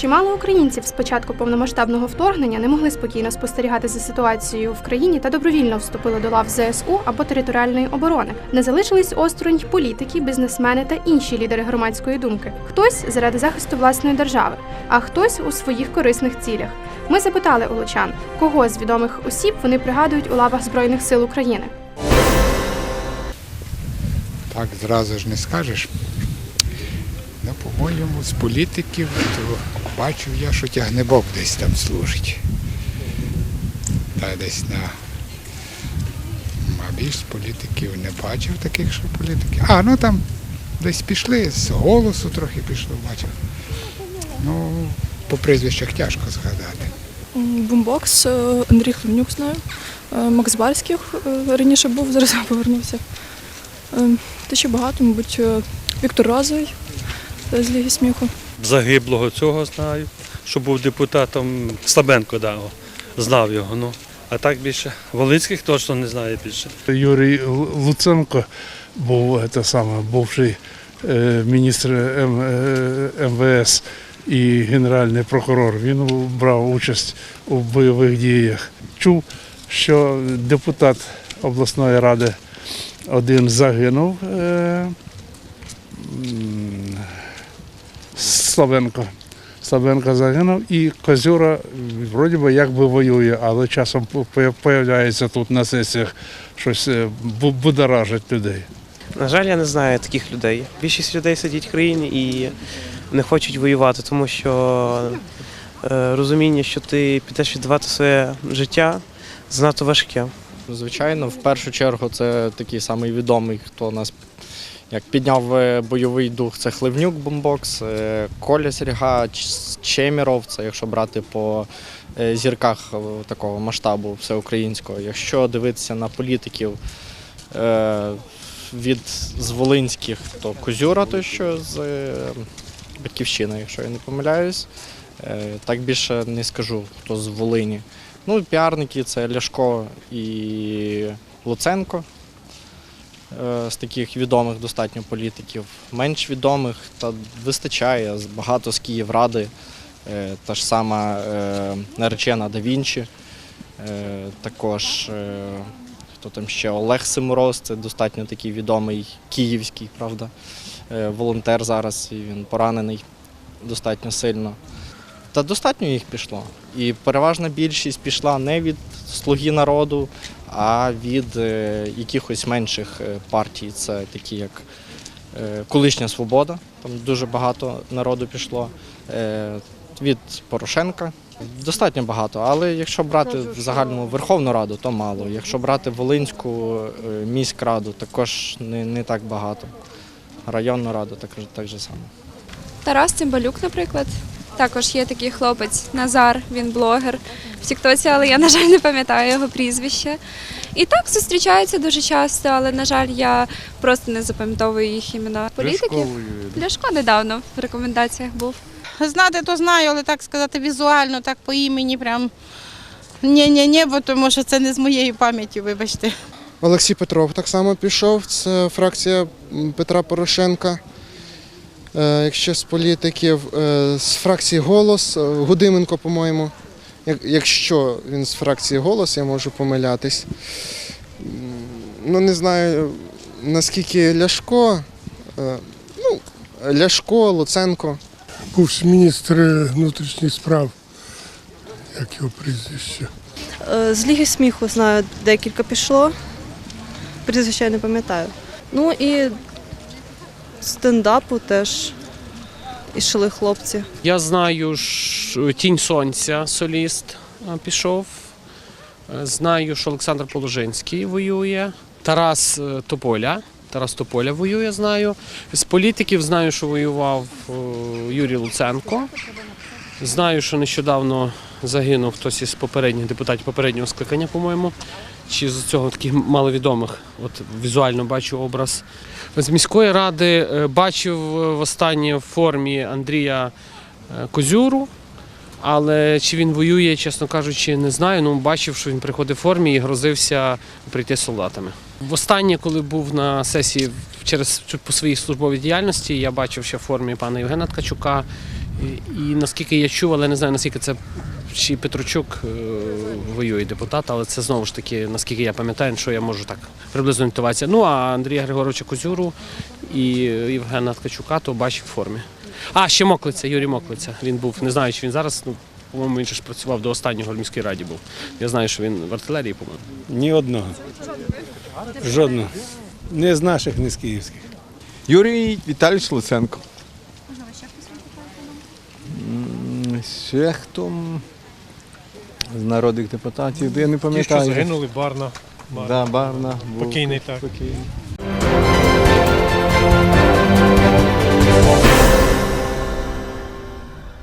Чимало українців з початку повномасштабного вторгнення не могли спокійно спостерігати за ситуацією в країні та добровільно вступили до лав ЗСУ або територіальної оборони. Не залишились осторонь політики, бізнесмени та інші лідери громадської думки. Хтось заради захисту власної держави, а хтось у своїх корисних цілях. Ми запитали у лучан, кого з відомих осіб вони пригадують у лавах Збройних сил України. Так зразу ж не скажеш. Ну, по-моєму, з політиків, то бачив я, що тягнебок десь там служить. Та десь на. А більш з політиків не бачив таких, що політики. А, ну там десь пішли, з голосу трохи пішло, бачив. Ну, по прізвищах тяжко згадати. Бумбокс, е, Андрій Хливнюк знаю. Е, Макс Барських е, раніше був, зараз повернувся. Та ще багато, мабуть, Віктор Розовий з Ліги сміху. загиблого цього знаю, що був депутатом Слабенко, да, знав його. Ну. А так більше. Волинських точно не знаю більше. Юрій Луценко був те саме, бувший е, міністр М- е, МВС і генеральний прокурор. Він брав участь у бойових діях. Чув, що депутат обласної ради один загинув. Славенко. Славенко загинув і Козюра вроді би як би воює, але часом з'являється тут на сесіях щось е, будоражить людей. На жаль, я не знаю таких людей. Більшість людей сидять в країні і не хочуть воювати, тому що е, розуміння, що ти підеш віддавати своє життя, занадто важке. Звичайно, в першу чергу це такий самий відомий, хто нас як підняв е, бойовий дух, це Хливнюк Бомбокс, е, Коля Серга, Чеміров, це якщо брати по е, зірках такого масштабу всеукраїнського. Якщо дивитися на політиків від з Волинських, то Козюра, той що з Батьківщини, якщо я не помиляюсь. Так більше не скажу, хто з Волині. Ну, піарники це Ляшко і Луценко. Е, З таких відомих достатньо політиків. Менш відомих та вистачає багато з Київради. Е, Та ж сама е, наречена Да Вінчі. Також хто там ще Олег Симороз, це достатньо такий відомий київський, правда. Волонтер зараз, і він поранений достатньо сильно. Та достатньо їх пішло. І переважна більшість пішла не від слуги народу, а від е, якихось менших е, партій. Це такі як е, колишня свобода, там дуже багато народу пішло. Від Порошенка достатньо багато, але якщо брати в загальному Верховну Раду, то мало. Якщо брати Волинську міськраду, також не, не так багато. Районну раду також так же само. Тарас Цимбалюк, наприклад. Також є такий хлопець Назар, він блогер в Тіктоці, але я, на жаль, не пам'ятаю його прізвище. І так зустрічаються дуже часто, але, на жаль, я просто не запам'ятовую їх імена. Політиків. Ляшко недавно в рекомендаціях був. Знати то знаю, але так сказати візуально, так по імені прям ні-ні-ні, бо тому що це не з моєї пам'яті, вибачте. Олексій Петров так само пішов. Це фракція Петра Порошенка. Е, Якщо з політиків, е, з фракції Голос, е, Гудименко, по-моєму. Якщо він з фракції Голос, я можу помилятись. Ну, не знаю, наскільки Ляшко. Ну, Ляшко, Луценко. бувший міністр внутрішніх справ, як його прізвище. З Ліги сміху знаю, декілька пішло. Прізвища я не пам'ятаю. Ну і стендапу теж ішли хлопці. Я знаю ж Тінь Сонця, соліст пішов. Е, Знаю, що Олександр Положинський воює. Тарас е, Тополя. Тарас Тополя воює, знаю. З політиків знаю, що воював е, Юрій Луценко. Знаю, що нещодавно загинув хтось із попередніх депутатів попереднього скликання, по-моєму. Чи з цього таких маловідомих. От візуально бачу образ. З міської ради е, бачив е, в формі Андрія е, Козюру. Але чи він воює, чесно кажучи, не знаю. Ну, бачив, що він приходив в формі і грозився прийти з солдатами. Востаннє, коли був на сесії через по своїй службовій діяльності, я бачив ще в формі пана Євгена Ткачука І, і наскільки я чув, але не знаю, наскільки це чи Петручук е, воює депутат, але це знову ж таки, наскільки я пам'ятаю, що я можу так приблизно орієнтуватися. Ну а Андрія Григоровича Козюру і Євгена Ткачука то бачив в формі. А, ще Моклиця, Юрій Моклиця. Він був, не знаю, чи він зараз, ну, по-моєму, він ж працював до останнього в міській раді був. Я знаю, що він в артилерії, по-моєму. Ні одного. Жодного. Не з наших, не з київських. Юрій Віталійович Луценко. Ще хто з народних депутатів, я не Ті, що пам'ятаю. загинули, Барна. Барна. Да, Барна. був Покійний так. покійний.